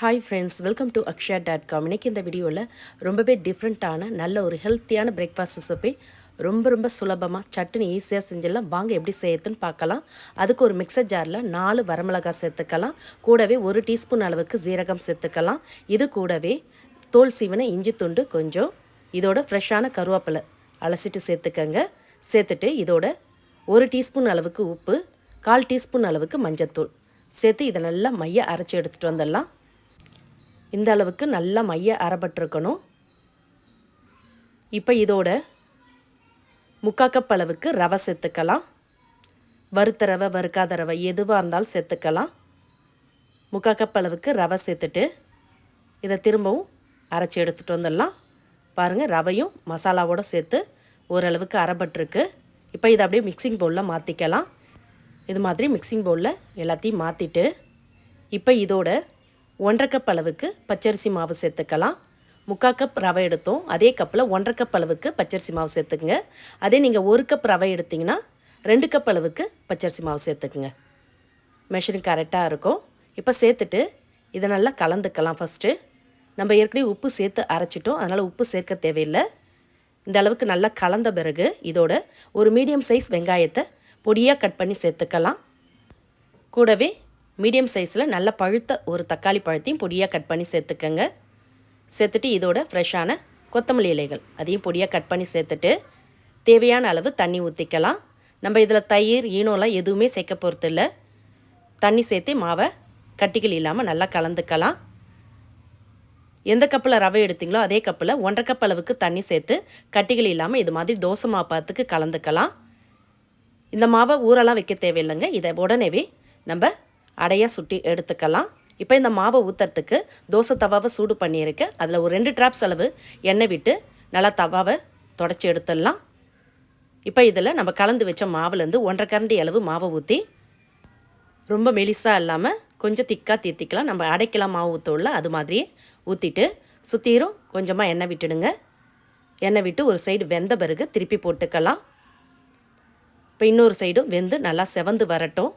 Hi friends welcome to Akshaya dot com இன்றைக்கி இந்த வீடியோவில் ரொம்பவே டிஃப்ரெண்ட்டான நல்ல ஒரு ஹெல்த்தியான பிரேக்ஃபாஸ்ட் ரெசிபி ரொம்ப ரொம்ப சுலபமாக சட்னி ஈஸியாக செஞ்சிடலாம். வாங்க எப்படி செய்யறதுன்னு பார்க்கலாம். அதுக்கு ஒரு மிக்சர் ஜாரில் நாலு வரமிளகாய் சேர்த்துக்கலாம். கூடவே ஒரு டீஸ்பூன் அளவுக்கு ஜீரகம் சேர்த்துக்கலாம். இது கூடவே தோல் சீவனை இஞ்சி துண்டு கொஞ்சம் இதோட ஃப்ரெஷ்ஷான கருவேப்பிலை அலசிட்டு சேர்த்துக்கங்க. சேர்த்துட்டு இதோட ஒரு டீஸ்பூன் அளவுக்கு உப்பு கால் டீஸ்பூன் அளவுக்கு மஞ்சத்தூள். சேர்த்து இதை நல்லா மைய அரைச்சி எடுத்துகிட்டு வந்துடலாம். இந்த அளவுக்கு நல்லா மைய அறப்பட்டிருக்கணும். இப்போ இதோட முக்கா கப் அளவுக்கு ரவை சேர்த்துக்கலாம். வறுத்த ரவை வறுக்காத ரவை எதுவாக இருந்தாலும் சேர்த்துக்கலாம். முக்கா கப் அளவுக்கு ரவை சேர்த்துட்டு இதை திரும்பவும் அரைச்சி எடுத்துகிட்டு வந்துடலாம். பாருங்கள் ரவையும் மசாலாவோடு சேர்த்து ஓரளவுக்கு அரைப்பட்டிருக்கு இப்போ இதை அப்படியே மிக்சிங் பவுலில் மாற்றிக்கலாம் இது மாதிரி மிக்சிங் பவுலில் எல்லாத்தையும் மாற்றிட்டு இப்போ இதோட ஒன்றரை கப் அளவுக்கு பச்சரிசி மாவு சேர்த்துக்கலாம். முக்கால் கப் ரவை எடுத்தோம். அதே கப்பில் ஒன்றரை கப் அளவுக்கு பச்சரிசி மாவு சேர்த்துக்குங்க. அதே நீங்கள் ஒரு கப் ரவை எடுத்திங்கன்னா ரெண்டு கப் அளவுக்கு பச்சரிசி மாவு சேர்த்துக்குங்க. மெஷரிங் கரெக்டாக இருக்கும். இப்போ சேர்த்துட்டு இதை நல்லா கலந்துக்கலாம் ஃபஸ்ட்டு நம்ம ஏற்கனவே உப்பு சேர்த்து அரைச்சிட்டோம். அதனால் உப்பு சேர்க்க தேவையில்லை. இந்த அளவுக்கு நல்லா கலந்த பிறகு இதோட ஒரு மீடியம் சைஸ் வெங்காயத்தை பொடியாக கட் பண்ணி சேர்த்துக்கலாம். கூடவே மீடியம் சைஸில் நல்ல பழுத்த ஒரு தக்காளி பழத்தையும் பொடியாக கட் பண்ணி சேர்த்துக்கங்க. சேர்த்துட்டு இதோட ஃப்ரெஷ்ஷான கொத்தமல்லி இலைகள் அதையும் பொடியாக கட் பண்ணி சேர்த்துட்டு தேவையான அளவு தண்ணி ஊற்றிக்கலாம் நம்ம இதில் தயிர் ஈனோலாம் எதுவுமே சேர்க்க போகிறதில்ல தண்ணி சேர்த்து மாவை கட்டிகள் இல்லாமல் நல்லா கலந்துக்கலாம். எந்த கப்பில் ரவை எடுத்தீங்களோ அதே கப்பில் ஒன்றரை கப் அளவுக்கு தண்ணி சேர்த்து கட்டிகள் இல்லாமல் இது மாதிரி தோசை மாப்பாத்துக்கு கலந்துக்கலாம். இந்த மாவை ஊரெல்லாம் வைக்க தேவையில்லைங்க. இதை உடனேவே நம்ம அடையாக சுட்டி எடுத்துக்கலாம். இப்போ இந்த மாவை ஊற்றுறதுக்கு தோசை தவாவை சூடு பண்ணியிருக்கேன் அதில் ஒரு ரெண்டு ட்ராப்ஸ் அளவு எண்ணெய் விட்டு நல்லா தவாவை தொடச்சி எடுத்துடலாம். இப்போ இதில் நம்ம கலந்து வச்ச மாவுலேருந்து ஒன்றரை கரண்டி அளவு மாவை ஊற்றி ரொம்ப மெலிசாக இல்லாமல் கொஞ்சம் திக்காக தீர்த்திக்கலாம். நம்ம அடைக்கலாம் மாவு ஊற்றோம்ல அது மாதிரியே ஊற்றிட்டு சுற்றிரும் கொஞ்சமாக எண்ணெய் விட்டுடுங்க. எண்ணெய் விட்டு ஒரு சைடு வெந்த பிறகு திருப்பி போட்டுக்கலாம். இப்போ இன்னொரு சைடும் வெந்து நல்லா செவந்து வரட்டும்.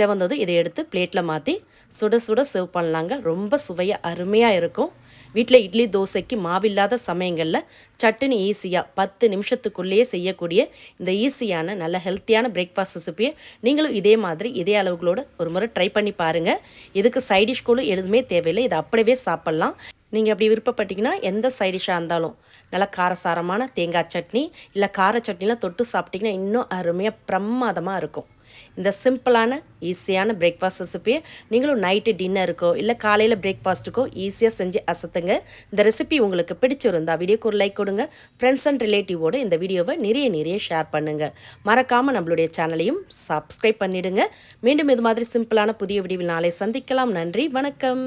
செவந்தது இதை எடுத்து பிளேட்டில் மாற்றி சுட சுட சர்வ் பண்ணலாங்க. ரொம்ப சுவையாக அருமையாக இருக்கும். வீட்டில் இட்லி தோசைக்கு மாவில்லாத சமயங்களில் சட்டுன்னு ஈஸியாக பத்து நிமிஷத்துக்குள்ளேயே செய்யக்கூடிய இந்த ஈஸியான நல்ல ஹெல்த்தியான பிரேக்ஃபாஸ்ட் ரெசிப்பியை நீங்களும் இதே மாதிரி இதே அளவுகளோடு ஒரு முறை ட்ரை பண்ணி பாருங்கள் இதுக்கு சைடிஷ் கூட எதுவுமே தேவையில்லை. இதை அப்படியே சாப்பிட்லாம். நீங்கள் அப்படி விருப்பப்பட்டீங்கன்னா எந்த சைடிஷாக இருந்தாலும் நல்லா காரசாரமான தேங்காய் சட்னி இல்லை கார சட்னிலாம் தொட்டு சாப்பிட்டிங்கன்னா இன்னும் அருமையாக பிரமாதமாக இருக்கும். இந்த சிம்பிளான ஈஸியான பிரேக்ஃபாஸ்ட் ரெசிபியை நீங்களும் நைட்டு டின்னருக்கோ இல்லை காலையில் பிரேக்ஃபாஸ்ட்டுக்கோ ஈஸியாக செஞ்சு அசத்துங்க. இந்த ரெசிபி உங்களுக்கு பிடிச்சிருந்தா வீடியோக்கு ஒரு லைக் கொடுங்க. ஃப்ரெண்ட்ஸ் அண்ட் ரிலேட்டிவோடு இந்த வீடியோவை நிறைய நிறைய ஷேர் பண்ணுங்கள் மறக்காமல் நம்மளுடைய சேனலையும் சப்ஸ்கிரைப் பண்ணிவிடுங்க மீண்டும் இது மாதிரி சிம்பிளான புதிய வீடியோவில் நாளை சந்திக்கலாம். நன்றி வணக்கம்.